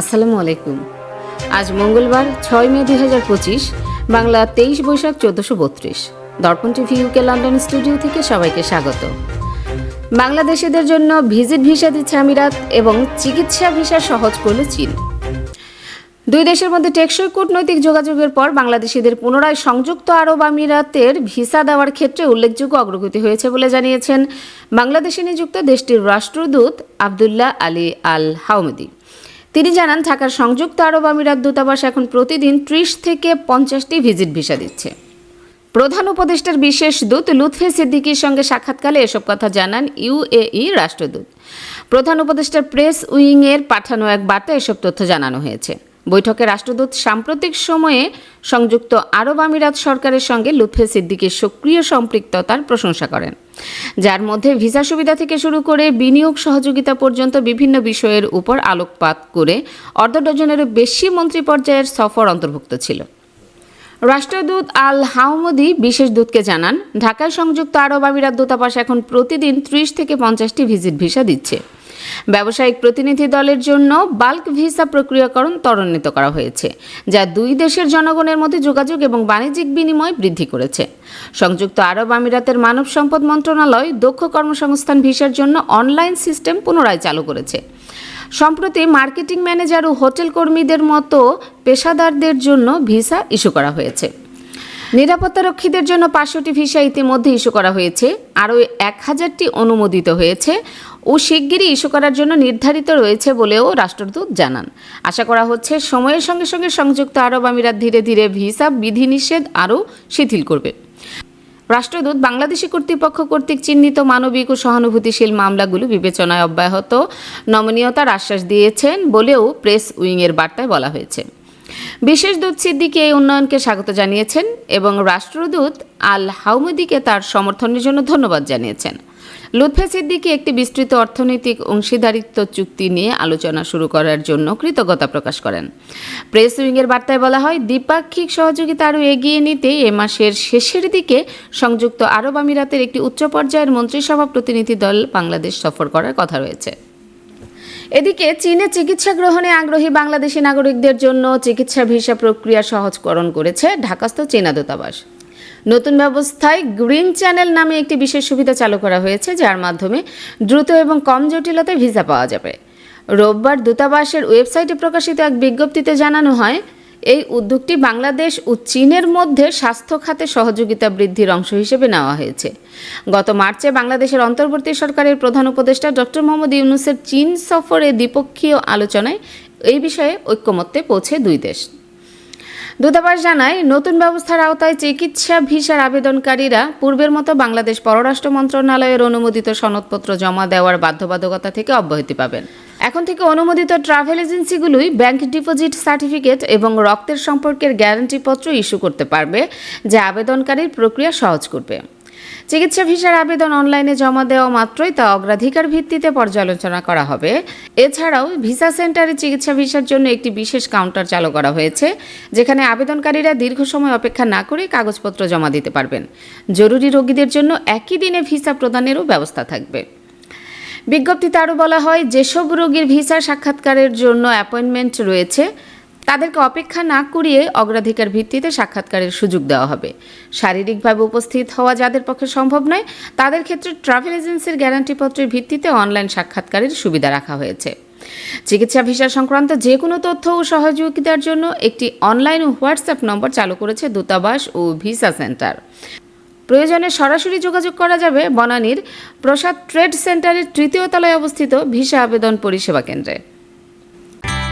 আসসালামু আলাইকুম। আজ মঙ্গলবার ছয় মে দুই হাজার পঁচিশ, বাংলা তেইশ বৈশাখ চোদ্দশো বত্রিশ। দর্পণ টিভি ইউকে লন্ডন স্টুডিও থেকে সবাইকে স্বাগত। বাংলাদেশিদের জন্য ভিজিট ভিসা দিচ্ছে আমিরাত এবং চিকিৎসা ভিসা সহজ করল চীন। দুই দেশের মধ্যে টেকসই কূটনৈতিক যোগাযোগের পর বাংলাদেশিদের পুনরায় সংযুক্ত আরব আমিরাতের ভিসা দেওয়ার ক্ষেত্রে উল্লেখযোগ্য অগ্রগতি হয়েছে বলে জানিয়েছেন বাংলাদেশে নিযুক্ত দেশটির রাষ্ট্রদূত আবদুল্লাহ আলী আল হাউমদি তিনি জানান, ঢাকার সংযুক্ত আরব আমিরাত দূতাবাস এখন প্রতিদিন ত্রিশ থেকে পঞ্চাশটি ভিজিট ভিসা দিচ্ছে। প্রধান উপদেষ্টার বিশেষ দূত লুৎফে সিদ্দিকির সঙ্গে সাক্ষাৎকালে এসব কথা জানান ইউএই রাষ্ট্রদূত। প্রধান উপদেষ্টার প্রেস উইংয়ের পাঠানো এক বার্তায় এসব তথ্য জানানো হয়েছে। বৈঠকে রাষ্ট্রদূত সাম্প্রতিক সময়ে সংযুক্ত আরব আমিরাত সরকারের সঙ্গে লুৎফে সিদ্দিকের সক্রিয় সম্পৃক্ততার প্রশংসা করেন। যার মধ্যে ভিসা সুবিধা থেকে শুরু করে বিনিয়োগ সহযোগিতা পর্যন্ত বিভিন্ন বিষয়ের উপর আলোকপাত করে অর্ধ ডজনেরও বেশি মন্ত্রী পর্যায়ের সফর অন্তর্ভুক্ত ছিল। রাষ্ট্রদূত আল হাউমদি বিশেষ দূতকে জানান ঢাকায় সংযুক্ত আরব আমিরাত দূতাবাস এখন প্রতিদিন ত্রিশ থেকে পঞ্চাশটি ভিজিট ভিসা দিচ্ছে। ব্যবসায়িক প্রতিনিধি দলের জন্য বাল্ক ভিসা প্রক্রিয়াকরণ ত্বরান্বিত করা হয়েছে, যা দুই দেশের জনগণের মধ্যে যোগাযোগ এবং বাণিজ্যিক বিনিময় বৃদ্ধি করেছে। সংযুক্ত আরব আমিরাতের মানব সম্পদ মন্ত্রণালয় দক্ষ কর্মসংস্থান ভিসার জন্য অনলাইন সিস্টেম পুনরায় চালু করেছে। সম্প্রতি মার্কেটিং ম্যানেজার ও হোটেল কর্মীদের মতো পেশাদারদের জন্য ভিসা ইস্যু করা হয়েছে। নিরাপত্তারক্ষীদের জন্য পাঁচশোটি ভিসা ইতিমধ্যে ইস্যু করা হয়েছে। আরও এক হাজারটি অনুমোদিত হয়েছে ও শিগগিরই ইস্যু করার জন্য নির্ধারিত রয়েছে বলেও রাষ্ট্রদূত জানান। আশা করা হচ্ছে সময়ের সঙ্গে সঙ্গে সংযুক্ত আরব আমিরাত ধীরে ধীরে ভিসা বিধিনিষেধ আরও শিথিল করবে। রাষ্ট্রদূত বাংলাদেশি কর্তৃপক্ষ কর্তৃক চিহ্নিত মানবিক ও সহানুভূতিশীল মামলাগুলো বিবেচনায় অব্যাহত। নমনীয়তার আশ্বাস দিয়েছেন বলেও প্রেস উইংয়ের বার্তায় বলা হয়েছে। বিশেষ দূত সিদ্দিকি এই উন্নয়নকে স্বাগত জানিয়েছেন এবং রাষ্ট্রদূত আল হাউমদিকে তার সমর্থনের জন্য ধন্যবাদ জানিয়েছেন। লুৎফে সিদ্দিকি একটি বিস্তৃত অর্থনৈতিক অংশীদারিত্ব চুক্তি নিয়ে আলোচনা শুরু করার জন্য কৃতজ্ঞতা প্রকাশ করেন। প্রেস উইংয়ের বার্তায় বলা হয়, দ্বিপাক্ষিক সহযোগিতা আরও এগিয়ে নিতে এ মাসের শেষের দিকে সংযুক্ত আরব আমিরাতের একটি উচ্চ পর্যায়ের মন্ত্রিসভা প্রতিনিধি দল বাংলাদেশ সফর করার কথা রয়েছে। এদিকে চীনে চিকিৎসা গ্রহণে আগ্রহী বাংলাদেশি নাগরিকদের জন্য চিকিৎসা ভিসা প্রক্রিয়া সহজকরণ করেছে ঢাকাস্থ চীনা দূতাবাস। নতুন ব্যবস্থায় গ্রিন চ্যানেল নামে একটি বিশেষ সুবিধা চালু করা হয়েছে, যার মাধ্যমে দ্রুত এবং কম জটিলতায় ভিসা পাওয়া যাবে। রোববার দূতাবাসের ওয়েবসাইটে প্রকাশিত এক বিজ্ঞপ্তিতে জানানো হয়, এই উদ্যোগটি বাংলাদেশ ও চীনের মধ্যে স্বাস্থ্য খাতে সহযোগিতা বৃদ্ধির অংশ হিসেবে নেওয়া হয়েছে। গত মার্চে বাংলাদেশের অন্তর্বর্তী সরকারের প্রধান উপদেষ্টা ডক্টর মোহাম্মদ ইউনুসের চীন সফরে দ্বিপক্ষীয় আলোচনায় এই বিষয়ে ঐক্যমত্যে পৌঁছে দুই দেশ। দূতাবাস জানায়, নতুন ব্যবস্থার আওতায় চিকিৎসা ভিসার আবেদনকারীরা পূর্বের মতো বাংলাদেশ পররাষ্ট্র মন্ত্রণালয়ের অনুমোদিত সনদপত্র জমা দেওয়ার বাধ্যবাধকতা থেকে অব্যাহতি পাবেন। এখন থেকে অনুমোদিত ট্রাভেল এজেন্সিগুলোই ব্যাংক ডিপোজিট সার্টিফিকেট এবং রক্তের সম্পর্কের গ্যারান্টিপত্র ইস্যু করতে পারবে, যা আবেদনকারীর প্রক্রিয়া সহজ করবে। চিকিৎসা ভিসার আবেদন অনলাইনে জমা দেওয়া মাত্রই তা অগ্রাধিকার ভিত্তিতে পর্যালোচনা করা হবে। এছাড়াও ভিসা সেন্টারে চিকিৎসা ভিসার জন্য একটি বিশেষ কাউন্টার চালু করা হয়েছে, যেখানে আবেদনকারীরা দীর্ঘ সময় অপেক্ষা না করে কাগজপত্র জমা দিতে পারবেন। জরুরি রোগীদের জন্য একই দিনে ভিসা প্রদানেরও ব্যবস্থা থাকবে। বিজ্ঞপ্তিতে আরও বলা হয়, যেসব রোগীর ভিসা সাক্ষাৎকারের জন্য অ্যাপয়েন্টমেন্ট রয়েছে তাদেরকে অপেক্ষা না করিয়ে অগ্রাধিকার ভিত্তিতে সাক্ষাৎকারের সুযোগ দেওয়া হবে। শারীরিকভাবে উপস্থিত হওয়া যাদের পক্ষে সম্ভব নয়, তাদের ক্ষেত্রে ট্রাভেল এজেন্সির গ্যারান্টিপত্রের ভিত্তিতে অনলাইন সাক্ষাৎকারের সুবিধা রাখা হয়েছে। চিকিৎসা ভিসা সংক্রান্ত যে কোনো তথ্য ও সহযোগিতার জন্য একটি অনলাইন হোয়াটসঅ্যাপ নম্বর চালু করেছে দূতাবাস ও ভিসা সেন্টার। প্রয়োজনে সরাসরি যোগাযোগ করা যাবে বনানীর প্রসাদ ট্রেড সেন্টারের তৃতীয় তলায় অবস্থিত ভিসা আবেদন পরিষেবা কেন্দ্রে।